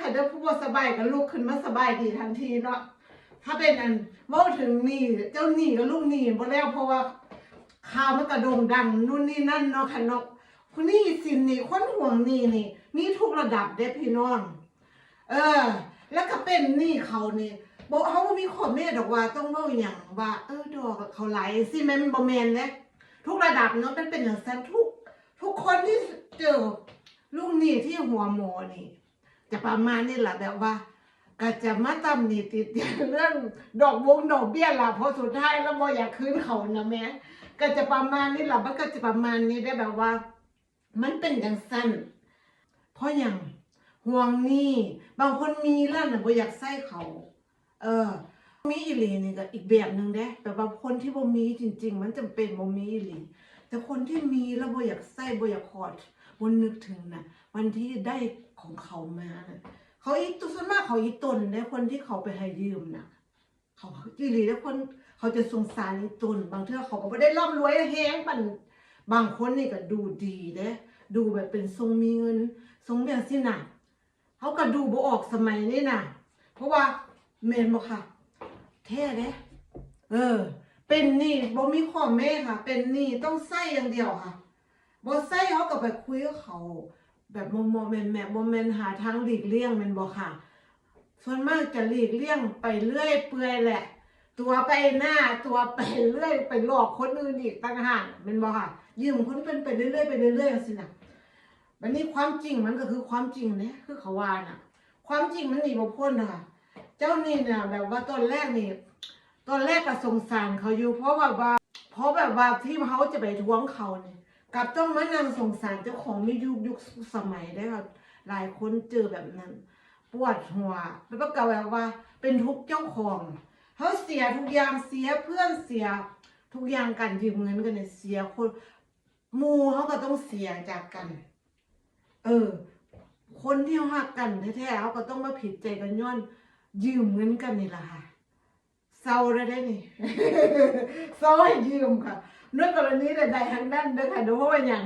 ค่ะเด้อผู้บ่สบายก็ลุกขึ้นมาสบายดีทันทีเนาะถ้าเป็นอันเว้าถึงหนี่เจ้าหนี้กับลูกหนี้บ่แล้วเพราะว่าข่าวมันก็โด่งดังนู่นนี่นั่นเนาะค่ะเนาะผู้หนี้สินนี่คนห่วงนี้นี่ มีทุกระดับเด้พี่น้อง เออ แล้วก็เป็นหนี้เขานี่บ่เฮาบ่มีข้อแม้ดอกว่าต้องเว้าหยังว่า เออดอกเขาไหลสิแม่นบ่แมนเด้ทุกระดับเนาะมันเป็นอย่างซั่นทุก ทุกคนที่เจอลูกหนี้ที่หัวหมอนี่ จะประมาณนี้แหละแบบว่าก็จะมาตำหนิติดเรื่องดอกวงดอกเบี้ยล่ะเพราะสุดท้ายแล้วบ่อยากคืนเขานะแม่ก็จะประมาณนี้แหละมันก็จะประมาณนี้ได้แบบว่า มันเป็นอย่างสั้น เพราะอย่างห่วงนี้บางคนมีแล้วน่ะบ่อยากใส่เขา เออ มีอีหลีนี่ก็อีกแบบหนึ่งเด้แบบว่าคนที่บ่มีจริง ๆ มันจำเป็นบ่มีอีหลีแต่คนที่มีแล้วบ่อยากใส่บ่อยากขอด บ่นึกถึงนะวันที่ได้ของเขามาน่ะเขาอีตัวส่วนมากเขาอีตนเนี่ยคนที่เขาไปให้ยืมน่ะเขาจีรีแล้วคนเขาจะสงสารอีตน บางเทื่อเขาก็ไม่ได้ร่ำรวยแฮงปันบางคนนี่ก็ดูดีเด้ดูแบบเป็นทรงมีเงินทรงแบบสิน่ะเขาก็ดูบ่ออกสมัยนี้น่ะเพราะว่าเมนบ่ค่ะแท้เด้เออ เป็นหนี่บ่มีข้อแม่ค่ะ เป็นหนี่ต้องใส่อย่างเดียวค่ะ บ่ใส่เขาก็ไปคุยกับเขา แบบโมโมแมนแมนโมแมนหาทางหลีกเลี่ยงแมันบอกค่ะ ส่วนมากจะหลีกเลี่ยงไปเรื่อยเปื่อยแหละ ตัวไปหน้าตัวไปเรื่อยไปหลอกคนอื่นอีกต่างหากแมันบอกค่ะ ยืมคนเป็นไปเรื่อยๆไปเรื่อยๆสินะวันนี้ความจริงมันก็คือความจริงเนี่ยคือเขาว่าน่ะ ความจริงมันหนีบ่พ้นนะคะเจ้านี่เนี่ยแบบว่าตอนแรกนี่ตอนแรกก็สงสารเขาอยู่เพราะแบบว่าเพราะแบบว่าที่เขาจะไปทวงเขาเนี่ย กับต้องมานั่งสงสารเจ้าของไม่ยุคยุคสมัยได้ค่ะหลายคนเจอแบบนั้น ปวดหัวแล้วก็กลายแบบว่า เป็นทุกเจ้าของเขาเสียทุกอย่างเสียเพื่อนเสีย ทุกอย่างการยืมเงินกันเนี่ยเสียคนมูเขาก็ต้องเสียจากกัน เออ คนที่เขาหักกันแท้ๆเขาก็ต้องมาผิดใจกันย้อน ยืมเงินกันนี่แหละค่ะเศร้าได้ได้นี่เศร้าให้ยืมค่ะ ด้วยกรณีใดๆทั้งนั้นเด้อค่ะเดี๋ยวเพราะว่าอย่าง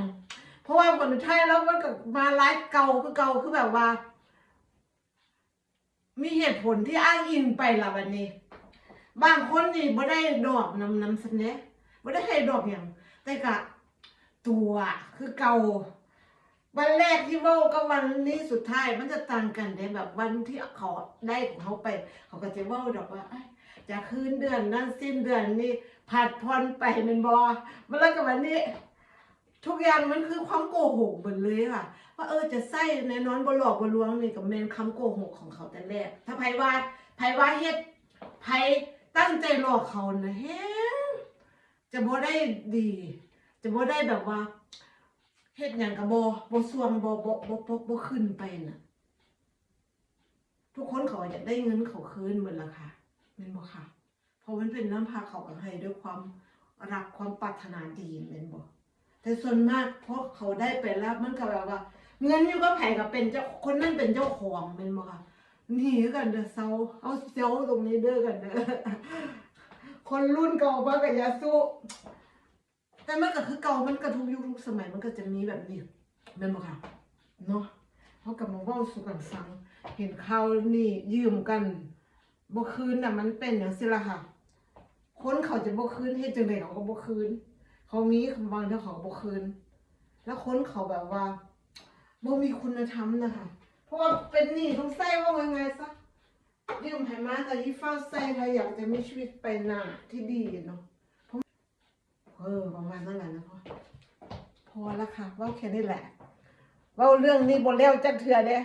เพราะว่าคนไทยแล้วมันก็มาไลฟ์เก่าคือเก่าคือแบบว่า มีเหตุผลที่อ้างอิงไปละวันนี้ บางคนนี่บ่ได้ดอกนำนำเสนอบ่ได้ให้ดอกอย่างแต่กะตัวคือเก่า วันแรกที่เว้ากับวันนี้สุดท้ายมันจะต่างกันได้แบบวันที่เขาได้ของเขาไป เขาก็จะเว้าดอกว่าเอ้ยจะคืนเดือนนั้นสิ้นเดือนนี้ผัดพรไปมันบอมันแล้วกับวันนี้ ทุกอย่างมันคือความโกหกหมดเลยค่ะว่าเออจะใส่แน่นอนบหลอกบลวงนี่กับแมนคำโกหกของเขาแต่แรก ถ้าไผว่าไผว่าเฮ็ดไผตั้งใจหลอกเขานะเฮ้จะบ่ได้ดี จะบ่ได้แบบว่า เฮ็ดหยังก็บ่บ่สวงบ่บ่บ่บ่บ่ขึ้นไปน่ะ ทุกคนเขาอยากได้เงินเขาคืนหมดละค่ะแม่นบ่ค่ะ เพราะมันเป็นน้ำพาเขากับให้ด้วยความรักความปรารถนาดีแม่นบ่แต่ส่วนมากเพราะเขาได้ไปแล้วมันก็แบบว่า เงินอยู่ก็ไผกับเป็นเจ้าคนนั่นเป็นเจ้าของเป็นบ่ค่ะนีกันเด้อเซาเอาเซลตรงนี้เด้อกันเด้อคนรุ่นเก่ามากับยาสู้ แต่มันก็คือเก่ามันก็ทุกยุคทุกสมัยมันก็จะมีแบบนี้แม่นบ่ค่ะเนาะเขากับมาเว้าสู่กันฟัง เห็นข่าวนี่ยืมกันบ่คืนน่ะมันเป็นอย่างสิล่ะค่ะ คนเขาจะบ่คืนเฮ็ดจังไดเขาก็บ่คืน เขามีคำบางที่เขาบ่คืน แล้วคนเขาแบบว่าบ่มีคุณธรรมนะคะ เพราะว่าเป็นหนี้ต้องใส่ว่าไงซะยืมให้มาแต่ยี่ฟ้าใส่ถ้าอยากจะมีชีวิตไปหน้าที่ดีเนาะเออประมาณนั้นแหละนะพ่อ พอแล้วค่ะเว่าแค่นี้แหละเว่าเรื่องนี้บ่แล้วจักเทื่อเด้